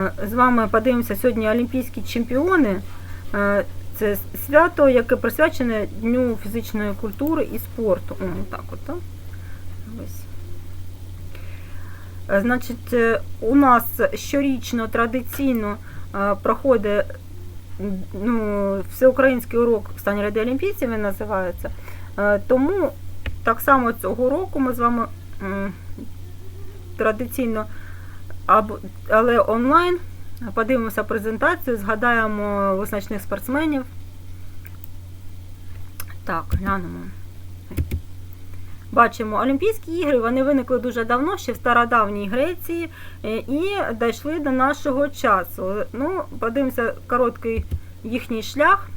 З вами подивимося сьогодні Олімпійські чемпіони. Е, Це свято, яке присвячене Дню фізичної культури і спорту. О, так от, так? Е, Значить, е, у нас щорічно традиційно проходить ну, всеукраїнський урок «Встань ради олімпійців, він називається. Тому так само цього року ми з вами традиційно але онлайн. Подивимося презентацію, згадаємо визначних спортсменів. Так, глянемо. Бачимо, Олімпійські ігри вони виникли дуже давно, ще в стародавній Греції, е, і дійшли до нашого часу. Ну, подивимося короткий їхній шлях.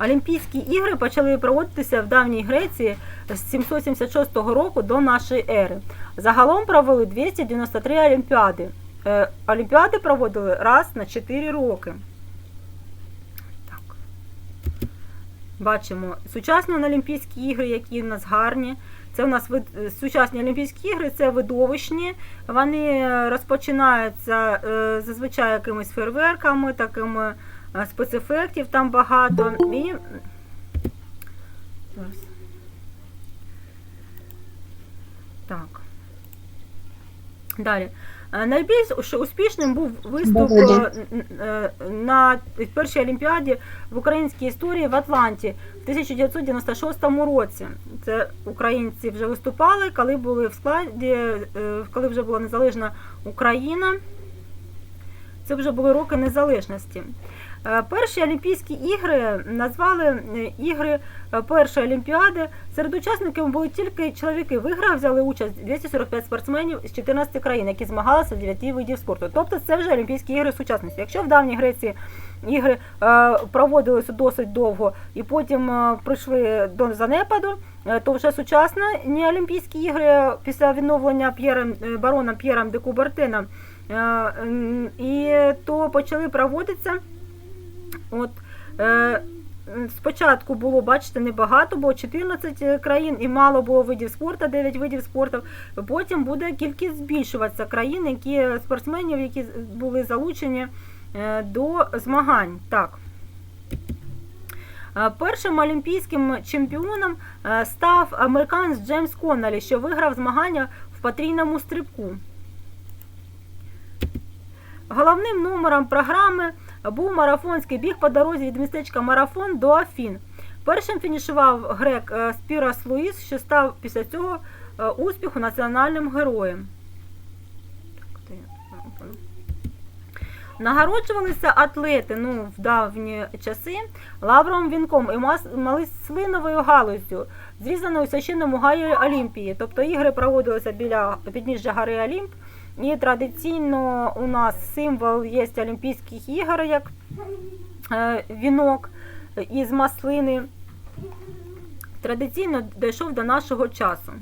Олімпійські ігри почали проводитися в давній Греції з 776 року до нашої ери. Загалом провели 293 олімпіади. Е, Олімпіади проводили раз на 4 роки. Так. Бачимо сучасні Олімпійські ігри, які в нас гарні. Це у нас вид- сучасні Олімпійські ігри, це видовищні. Вони розпочинаються е, зазвичай якимись фейерверками, такими е, спецефектів там багато. І... Так. Далі. Е, Найбільш успішним був виступ е, е, на першій Олімпіаді в українській історії в Атланті в 1996 році. Це українці вже виступали, коли були в складі, коли вже була незалежна Україна. Це вже були роки незалежності. Е, Перші Олімпійські ігри назвали е, ігри е, першої Олімпіади. Серед учасників були тільки чоловіки. В іграх взяли участь 245 спортсменів з 14 країн, які змагалися в 9 видів спорту. Тобто це вже Олімпійські ігри сучасності. Якщо в давній Греції ігри проводилися досить довго і потім прийшли до занепаду, то вже сучасні Олімпійські ігри після відновлення П'єром бароном П'єром де Кубертеном Е, І то почали проводитися. От, е, спочатку було, бачите, небагато, було 14 країн і мало було видів спорту, 9 видів спорту. Потім буде кількість збільшуватися країн, які спортсменів, які були залучені е, до змагань. Так. Е, Першим олімпійським чемпіоном е, став американець Джеймс Коннелі, що виграв змагання в потрійному стрибку. Головним номером програми був марафонський біг по дорозі від містечка Марафон до Афін. Першим фінішував грек е, Спірас Луїс, що став після цього е, успіху національним героєм. Нагороджувалися атлети ну, в давні часи лавровим вінком і маслиновою галузю, зрізаною священному гаї Олімпії. Тобто ігри проводилися біля підніжжя гори Олімп. І традиційно у нас символ є Олімпійських ігор, як е, вінок із маслини. Традиційно дійшов до нашого часу.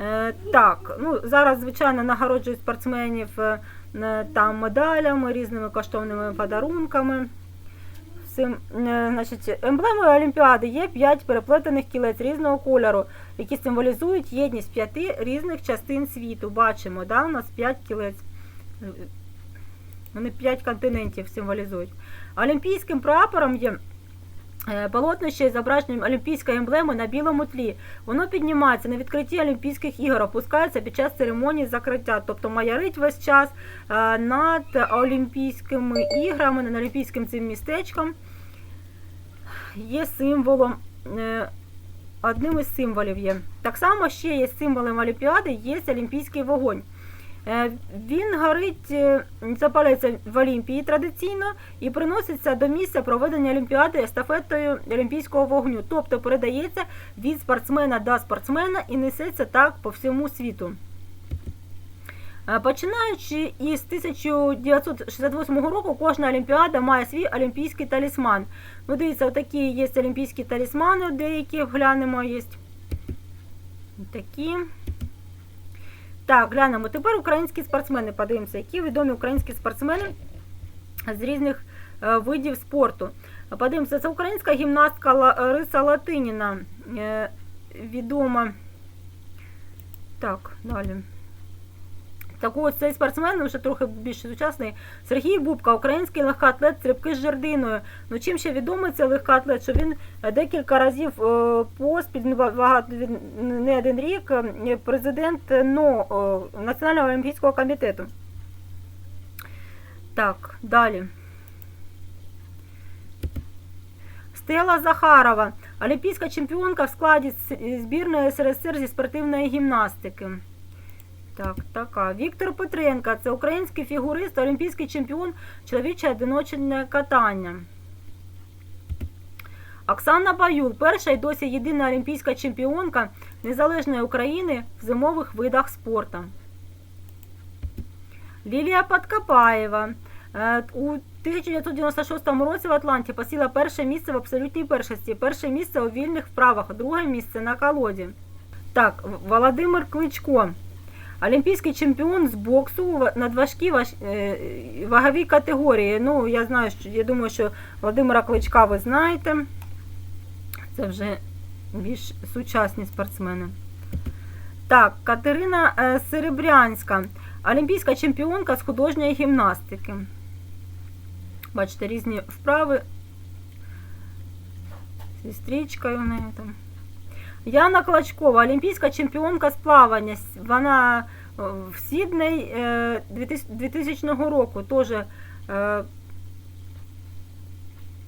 Е, так, ну зараз, звичайно, нагороджують спортсменів е, там медалями, різними коштовними подарунками. Всім, е, значить, емблемою Олімпіади є 5 переплетених кілець різного кольору, які символізують єдність п'яти різних частин світу. Бачимо, да, у нас 5 кілець. Е, Вони 5 континентів символізують. Олімпійським прапором є е, полотнище із зображенням олімпійської емблеми на білому тлі. Воно піднімається на відкритті Олімпійських ігор, опускається під час церемонії закриття, тобто маярить весь час е, над Олімпійськими іграми, над Олімпійським цим містечком. Є символом, е, одним із символів є. Так само ще є символом Олімпіади, є Олімпійський вогонь. Е, Він горить, е, запалюється в Олімпії традиційно і приноситься до місця проведення Олімпіади естафетою Олімпійського вогню, тобто передається від спортсмена до спортсмена і несеться так по всьому світу. Е, Починаючи із 1968 року, кожна Олімпіада має свій олімпійський талісман. Ну, дивіться, отакі є олімпійські талісмани, деякі глянемо є. Такі. Так, глянемо. Тепер українські спортсмени. Подивимося, які відомі українські спортсмени з різних е, видів спорту. Подивимося, це українська гімнастка Лариса Латиніна. Е, відома. Так, далі. Так ось цей спортсмен вже трохи більш сучасний. Сергій Бубка, український легкоатлет стрибки з жердиною. Ну чим ще відомий цей легкоатлет, що він декілька разів е, поспіль, ну, не один рік, е, президент НО е, Національного олімпійського комітету. Так, далі. Стела Захарова, олімпійська чемпіонка в складі збірної СРСР зі спортивної гімнастики. Так, така. Віктор Петренко, це український фігурист, олімпійський чемпіон чоловіче одиночне катання. Оксана Баюл, перша і досі єдина олімпійська чемпіонка Незалежної України в зимових видах спорту. Лілія Подкопаєва. Е, У 1996 році в Атланті посіла перше місце в абсолютній першості, перше місце у вільних вправах, друге місце на колоді. Так, Володимир Кличко. Олімпійський чемпіон з боксу важ- е, ваговій категорії. Ну, я знаю, що я думаю, що Володимира Кличка ви знаєте. Це вже більш сучасні спортсмени. Так, Катерина е, Серебрянська, олімпійська чемпіонка з художньої гімнастики. Бачите, різні вправи. Зі стрічкою в неї там. Яна Клочкова, олімпійська чемпіонка з плавання. Вона е, в Сідней е, 2000 2000 року теж е,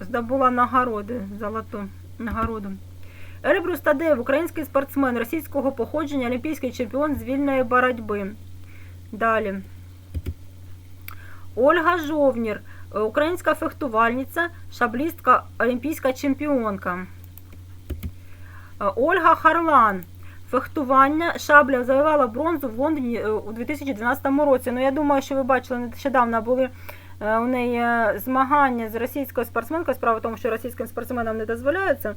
здобула нагороди, золоту нагороду. Еребрус Тадеєв, український спортсмен російського походження, олімпійський чемпіон з вільної боротьби. Далі. Ольга Жовнір, е, українська фехтувальниця, шаблістка, олімпійська чемпіонка. Е, Ольга Харлан. Фехтування шабля завоювала бронзу в Лондоні е, у 2012 році. Ну, я думаю, що ви бачили, нещодавно були е, у неї змагання з російською спортсменкою. Справа в тому, що російським спортсменам не дозволяється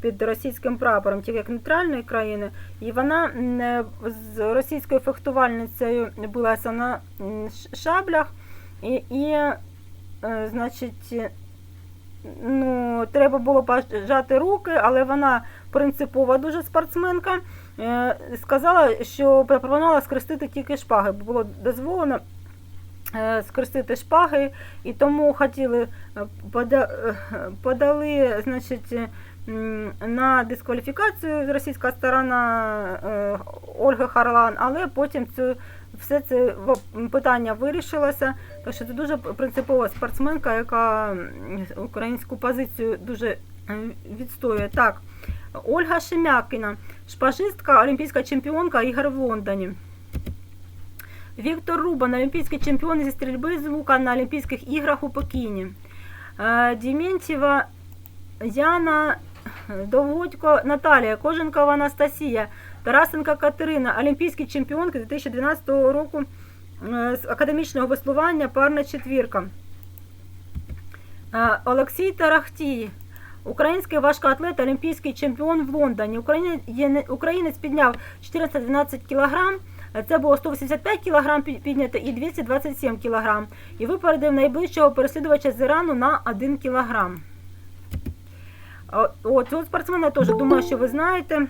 під російським прапором, тільки як нейтральної країни. І вона з російською фехтувальницею билася на шаблях. І, і значить, ну, треба було пожати руки, але вона принципова дуже спортсменка. Е, Сказала, що пропонувала скрестити тільки шпаги, бо було дозволено е, скрестити шпаги, і тому хотіли е, пода, подали, значить, на дискваліфікацію російська сторона Ольги Харлан, але потім цю все це питання вирішилося. Так що це дуже принципова спортсменка, яка українську позицію дуже відстоює. Так, Ольга Шемякіна, шпажистка, олімпійська чемпіонка ігор в Лондоні. Віктор Рубан, олімпійський чемпіон зі стрільби з лука на Олімпійських іграх у Пекіні. Е, Дімєнтєва Яна, Доводько Наталія, Коженкова Анастасія, Тарасенка Катерина, олімпійські чемпіонки 2012 року е, з академічного веслування парна четвірка. Е, Олексій Тарахтій, український важкоатлет, олімпійський чемпіон в Лондоні. Українець, підняв 412 кг. Це було 185 кг піднято і 227 кг. І випередив найближчого переслідувача з Ірану на 1 кг. О, цього спортсмена теж думаю, що ви знаєте.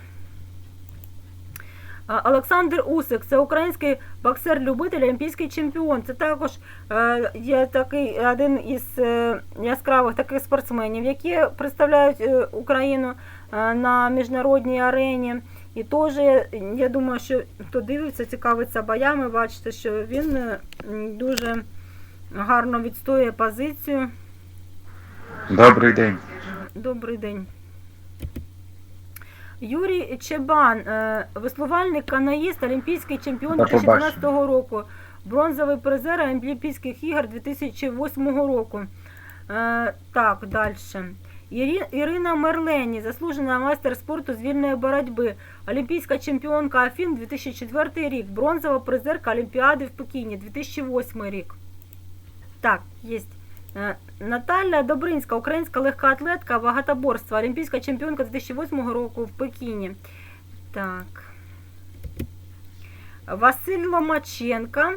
Олександр Усик, це український боксер-любитель, олімпійський чемпіон. Це також е, є такий один із е, яскравих таких спортсменів, які представляють е, Україну на міжнародній арені. І теж я- думаю, що хто дивиться, цікавиться боями, бачите, що він дуже гарно відстоює позицію. Добрий день. Добрий день. Юрій Чебан, е, веслувальник канаїст, олімпійський чемпіон До 2012 року, бронзовий призер Олімпійських ігор 2008 року. Е, Так, далі. Ірина Мерлені, заслужена майстер спорту з вільної боротьби, олімпійська чемпіонка Афін 2004 рік, бронзова призерка Олімпіади в Пекіні 2008 рік. Так, є. Е, Наталя Добринська, українська легкоатлетка, багатоборства, олімпійська чемпіонка 2008 року в Пекіні. Так. Василь Ломаченка,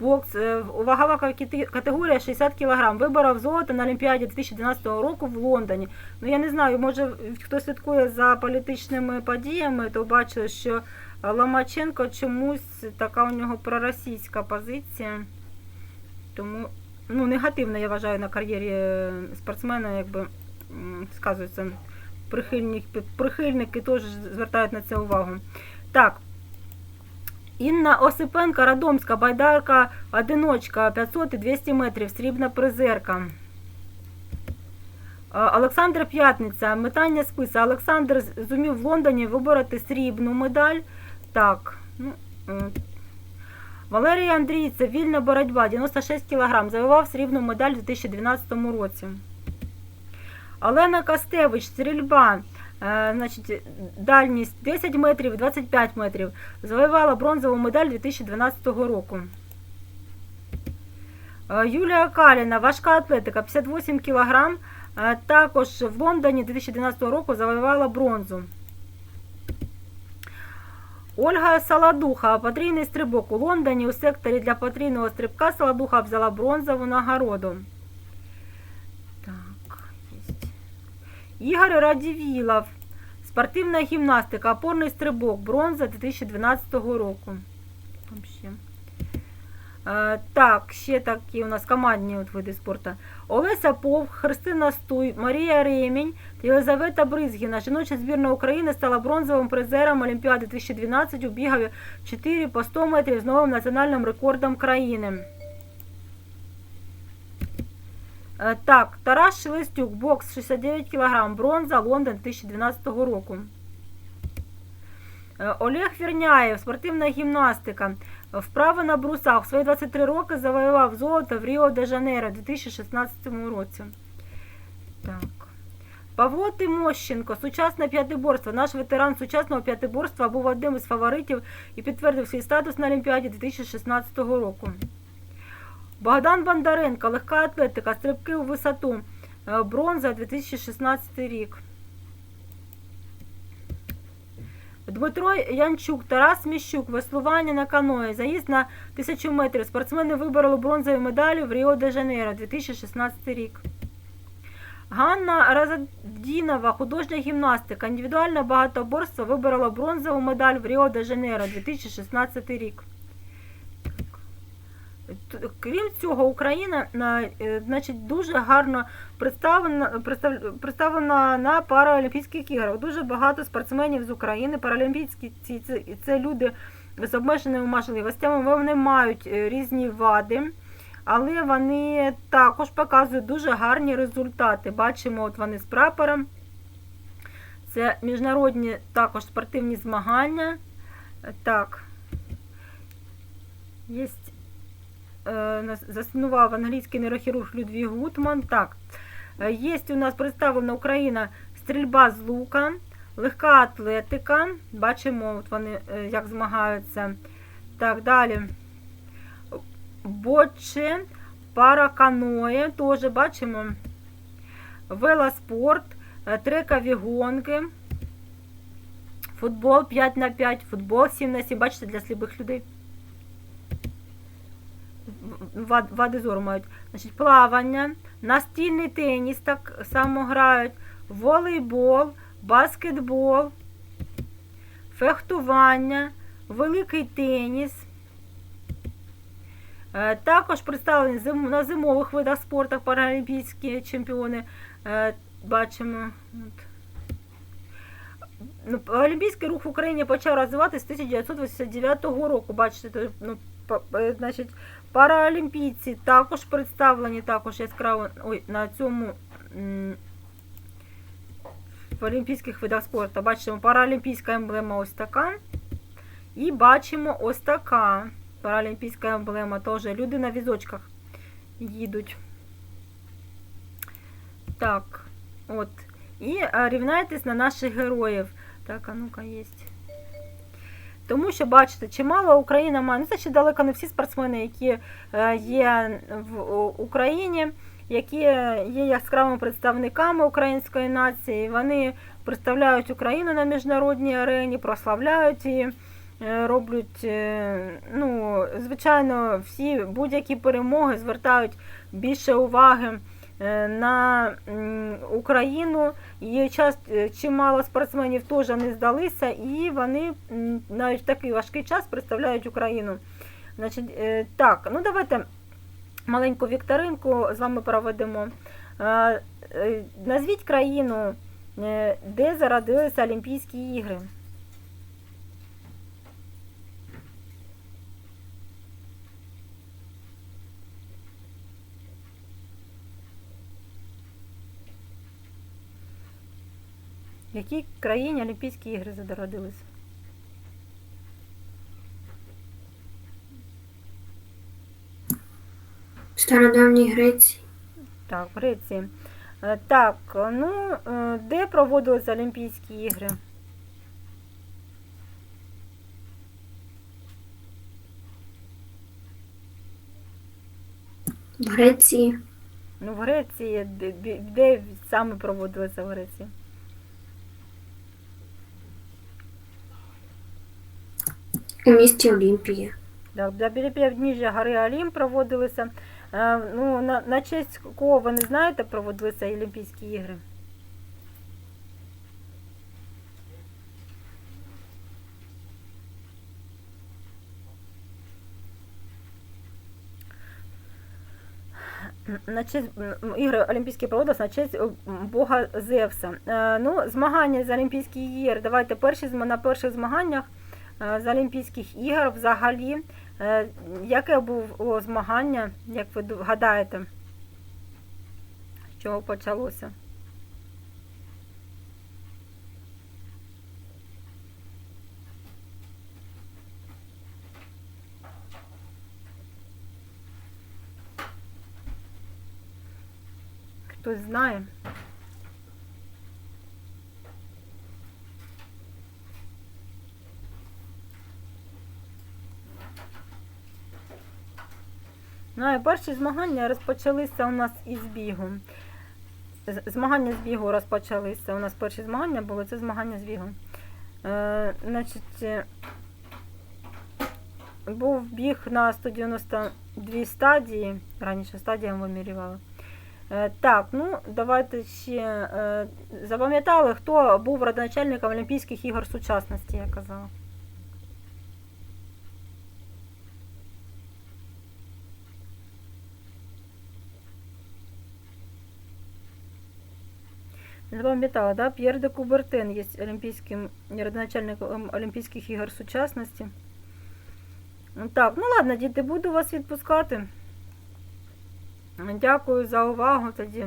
бокс, е, вагова категорія 60 кг. Виборов золото на Олімпіаді 2012 року в Лондоні. Ну я не знаю, може хто слідкує за політичними подіями, то бачив, що Ломаченко чомусь така у нього проросійська позиція. Тому ну, негативно я вважаю на кар'єрі е, спортсмена, якби сказується. Прихильники, прихильники теж звертають на це увагу. Так. Інна Осипенка, Радомська, байдарка, одиночка, 500 і 200 метрів, срібна призерка. Е, Олександр П'ятниця, метання списа. Олександр зумів в Лондоні вибороти срібну медаль. Так. Ну, Валерій Андрійцев, вільна боротьба, 96 кг, завоював срібну медаль у 2012 році. Олена Костевич, стрільба. Е, значить, дальність 10 метрів, 25 метрів. Завоювала бронзову медаль 2012 року. Е, Юлія Каліна, важка атлетика, 58 кг. Е, Також в Лондоні 2012 року завоювала бронзу. Ольга Саладуха, потрійний стрибок у Лондоні у секторі для потрійного стрибка Саладуха взяла бронзову нагороду. Так, є. Ігор Радівілов, спортивна гімнастика, опорний стрибок, бронза 2012 року. Там. Так, ще такі у нас командні от види спорту. Олеся Повх, Христина Стуй, Марія Ремінь та Єлизавета Бризгіна. Жіноча збірна України стала бронзовим призером Олімпіади 2012 у бігові 4 по 100 метрів з новим національним рекордом країни. Е, Так, Тарас Шелестюк, бокс 69 кг, бронза, Лондон 2012 року. Е, Олег Вірняєв, спортивна гімнастика. Вправи на брусах. В свої 23 роки завоював золото в Ріо де Жанейро у 2016 році. Так. Павло Тимощенко, сучасне п'ятиборство. Наш ветеран сучасного п'ятиборства був одним із фаворитів і підтвердив свій статус на Олімпіаді 2016 року. Богдан Бондаренко, легка атлетика, стрибки у висоту. Е, Бронза 2016 рік. Дмитро Янчук, Тарас Міщук, веслування на каної, заїзд на 1000 метрів. Спортсмени вибороли бронзові медалі в Ріо де Жанейро 2016 рік. Ганна Разадінова, художня гімнастика, індивідуальне багатоборство виборола бронзову медаль в Ріо де Жанейро 2016 рік. Крім цього, Україна е, значить, дуже гарно представлена, представлена на Паралімпійських іграх. Дуже багато спортсменів з України. Паралімпійські ці, це, люди з обмеженими можливостями. Вони мають е, різні вади, але вони також показують дуже гарні результати. Бачимо, от вони з прапором. Це міжнародні також спортивні змагання. Так. Є заснував англійський нейрохірург Людвіг Гутман. Так, е, є у нас представлена Україна стрільба з лука, легка атлетика. Бачимо, от вони е, як змагаються. Так, далі. Боче, параканоє, теж бачимо. Велоспорт, е, трекові гонки. Футбол 5 на 5, футбол 7 на 7. Бачите, для сліпих людей вади зору мають. Значить, плавання, настільний теніс так само грають, волейбол, баскетбол, фехтування, великий теніс. Е, Також представлені на зимових видах спорту паралімпійські чемпіони. Е, Бачимо. Ну, Олімпійський рух в Україні почав розвиватися з 1989 року. Бачите, ну, значить, Паралімпійці також представлені також яскраво ой, на цьому в олімпійських видах спорту. Бачимо, паралімпійська емблема ось така. І бачимо ось така паралімпійська емблема. Теж люди на візочках їдуть. Так, от. І а, рівняйтесь на наших героїв. Так, а ну-ка, єсть. Тому що, бачите, чимало Україна має, ну це ще далеко не всі спортсмени, які е, є в Україні, які є яскравими представниками української нації. Вони представляють Україну на міжнародній арені, прославляють її, е, роблять, е, ну, звичайно, всі будь-які перемоги звертають більше уваги на Україну. І час, е, чимало спортсменів теж не здалися, і вони навіть в такий важкий час представляють Україну. Значить, е, так, ну давайте маленьку вікторинку з вами проведемо. Е, Назвіть країну, де зародилися Олімпійські ігри. В якій країні Олімпійські ігри зародилися? В стародавній Греції. Так, в Греції. Е, Так, ну, е, де проводилися Олімпійські ігри? В Греції. Ну, в Греції, де, де- де саме проводилися в Греції? У місті Олімпія. Так, для біля півдніжжя гори Олімп проводилися. Е, Ну, на, на честь кого ви не знаєте, проводилися Олімпійські ігри? На честь ігри Олімпійські проводилися на честь е, Бога Зевса. Е, Ну, змагання з Олімпійських ігор. Давайте перші на перших змаганнях з Олімпійських ігор взагалі. Е, Яке було змагання, як ви гадаєте? З чого почалося? Хтось знає? І перші змагання розпочалися у нас із бігу. Змагання з бігу розпочалися. У нас перші змагання були, це змагання з бігу. Е, значить, е, був біг на 192 стадії. Раніше стадіям вимірювали. Е, так, ну давайте ще е, запам'ятали, хто був родоначальником Олімпійських ігор сучасності, я казала. Не запам'ятала, да? П'єр де Кубертен є олімпійським родоначальником Олімпійських ігор сучасності. Так, ну ладно, діти, буду вас відпускати. Дякую за увагу тоді.